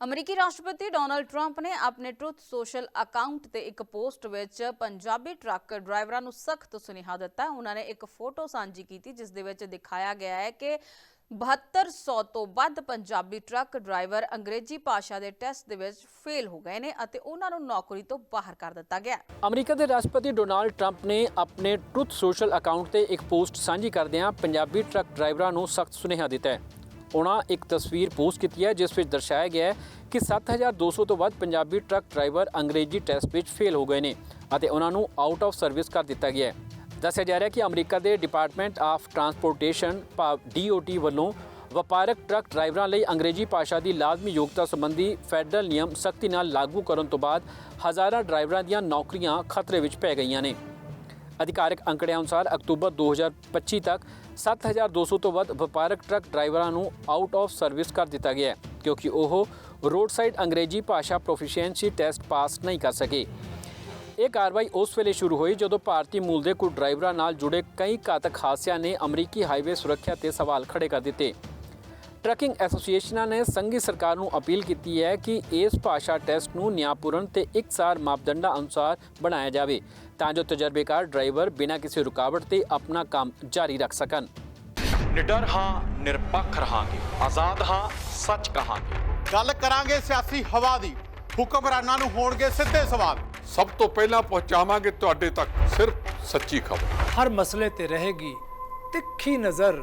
ਅਮਰੀਕੀ ਰਾਸ਼ਟਰਪਤੀ Donald Trump ਨੇ ਆਪਣੇ ਟਰੁੱਥ ਸੋਸ਼ਲ ਅਕਾਊਂਟ ਤੇ ਇੱਕ ਪੋਸਟ ਵਿੱਚ ਪੰਜਾਬੀ ਟਰੱਕ ਡਰਾਈਵਰਾਂ ਨੂੰ ਸਖਤ ਸੁਨੇਹਾ ਦਿੱਤਾ ਹੈ। ਉਹਨਾਂ ਨੇ ਇੱਕ ਫੋਟੋ ਸਾਂਝੀ ਕੀਤੀ, ਜਿਸ ਦੇ ਵਿੱਚ ਦਿਖਾਇਆ ਗਿਆ ਹੈ ਕਿ 7200 ਤੋਂ ਵੱਧ ਪੰਜਾਬੀ ਟਰੱਕ ਡਰਾਈਵਰ ਅੰਗਰੇਜ਼ੀ ਭਾਸ਼ਾ ਦੇ ਟੈਸਟ ਦੇ ਵਿੱਚ ਫੇਲ ਹੋ ਗਏ ਨੇ ਅਤੇ ਉਹਨਾਂ ਨੂੰ ਨੌਕਰੀ ਤੋਂ ਬਾਹਰ ਕਰ ਦਿੱਤਾ ਗਿਆ ਅਮਰੀਕਾ ਦੇ ਰਾਸ਼ਟਰਪਤੀ ਡੋਨਾਲਡ ਟਰੰਪ ਨੇ ਆਪਣੇ ਟਰੁੱਥ ਸੋਸ਼ਲ ਅਕਾਊਂਟ ਤੇ ਇੱਕ ਪੋਸਟ ਸਾਂਝੀ ਕਰਦਿਆਂ ਪੰਜਾਬੀ ਟਰੱਕ ਡਰਾਈਵਰਾਂ ਨੂੰ ਸਖਤ ਸੁਨੇਹਾ ਦਿੱਤਾ ਹੈ ਉਹਨਾਂ ਇੱਕ ਤਸਵੀਰ ਪੋਸਟ ਕੀਤੀ ਹੈ, ਜਿਸ ਵਿੱਚ ਦਰਸਾਇਆ ਗਿਆ ਹੈ ਕਿ 7200 ਤੋਂ ਵੱਧ ਪੰਜਾਬੀ ਟਰੱਕ ਡਰਾਈਵਰ ਅੰਗਰੇਜ਼ੀ ਟੈਸਟ ਵਿੱਚ ਫੇਲ ਹੋ ਗਏ ਨੇ ਅਤੇ ਉਹਨਾਂ ਨੂੰ ਆਊਟ ਆਫ ਸਰਵਿਸ ਕਰ ਦਿੱਤਾ ਗਿਆ ਹੈ। ਦੱਸਿਆ ਜਾ ਰਿਹਾ ਹੈ ਕਿ ਅਮਰੀਕਾ ਦੇ ਡਿਪਾਰਟਮੈਂਟ ਆਫ ਟਰਾਂਸਪੋਰਟੇਸ਼ਨ ਭਾਵ DOT ਵੱਲੋਂ ਵਪਾਰਕ ਟਰੱਕ ਡਰਾਈਵਰਾਂ ਲਈ ਅੰਗਰੇਜ਼ੀ ਭਾਸ਼ਾ ਦੀ ਲਾਜ਼ਮੀ ਯੋਗਤਾ ਸੰਬੰਧੀ ਫੈਡਰਲ ਨਿਯਮ ਸਖਤੀ ਨਾਲ ਲਾਗੂ ਕਰਨ ਤੋਂ ਬਾਅਦ ਹਜ਼ਾਰਾਂ ਡਰਾਈਵਰਾਂ ਦੀਆਂ ਨੌਕਰੀਆਂ ਖਤਰੇ ਵਿੱਚ ਪੈ ਗਈਆਂ ਨੇ। ਅਧਿਕਾਰਕ ਅੰਕੜਿਆਂ ਅਨੁਸਾਰ ਅਕਤੂਬਰ 2025 ਤੱਕ 7200 ਤੋਂ ਵੱਧ ਵਪਾਰਕ ਟਰੱਕ ਡਰਾਈਵਰਾਂ ਨੂੰ ਆਊਟ ਆਫ ਸਰਵਿਸ ਕਰ ਦਿੱਤਾ ਗਿਆ ਹੈ, ਕਿਉਂਕਿ ਉਹ ਰੋਡ ਸਾਈਡ ਅੰਗਰੇਜ਼ੀ ਭਾਸ਼ਾ ਪ੍ਰੋਫੀਸ਼ੀਐਂਸੀ ਟੈਸਟ ਪਾਸ ਨਹੀਂ ਕਰ ਸਕੇ। ਇਹ ਕਾਰਵਾਈ ਉਸ ਵੇਲੇ ਸ਼ੁਰੂ ਹੋਈ ਜਦੋਂ ਭਾਰਤੀ ਮੂਲ ਦੇ ਕੁਝ ਡਰਾਈਵਰਾਂ ਨਾਲ ਜੁੜੇ ਕਈ ਘਾਤਕ ਹਾਦਸਿਆਂ ਨੇ ਅਮਰੀਕੀ ਹਾਈਵੇ ਸੁਰੱਖਿਆ ਤੇ ਸਵਾਲ ਖੜੇ ਕਰ ਦਿੱਤੇ। ਟਰੱਕਿੰਗ ਐਸੋਸੀਏਸ਼ਨਾਂ ਨੇ ਸੰਘੀ ਸਰਕਾਰ ਨੂੰ ਅਪੀਲ ਕੀਤੀ ਹੈ ਕਿ ਇਸ ਭਾਸ਼ਾ ਟੈਸਟ ਨੂੰ ਨਿਆਂਪੂਰਨ ਤੇ ਇਕਸਾਰ ਮਾਪਦੰਡਾਂ ਅਨੁਸਾਰ ਬਣਾਇਆ ਜਾਵੇ ਤਾਂ ਜੋ ਤਜਰਬੇਕਾਰ ਡਰਾਈਵਰ ਬਿਨਾਂ ਕਿਸੇ ਰੁਕਾਵਟ ਤੇ ਆਪਣਾ ਕੰਮ ਜਾਰੀ ਰੱਖ ਸਕਣ। ਨਿਡਰ ਹਾਂ ਨਿਰਪੱਖ ਰਹਾਂਗੇ ਆਜ਼ਾਦ ਹਾਂ ਸੱਚ ਕਹਾਂਗੇ। ਗੱਲ ਕਰਾਂਗੇ ਸਿਆਸੀ ਹਵਾ ਦੀ ਹੁਕਮਰਾਨਾਂ ਨੂੰ ਹੋਣਗੇ ਸਿੱਧੇ ਸਵਾਲ। ਸਭ ਤੋਂ ਪਹਿਲਾਂ ਪਹੁੰਚਾਵਾਂਗੇ ਤੁਹਾਡੇ ਤੱਕ ਸਿਰਫ ਸੱਚੀ ਖਬਰ। ਹਰ ਮਸਲੇ ਤੇ ਰਹੇਗੀ ਤਿੱਖੀ ਨਜ਼ਰ।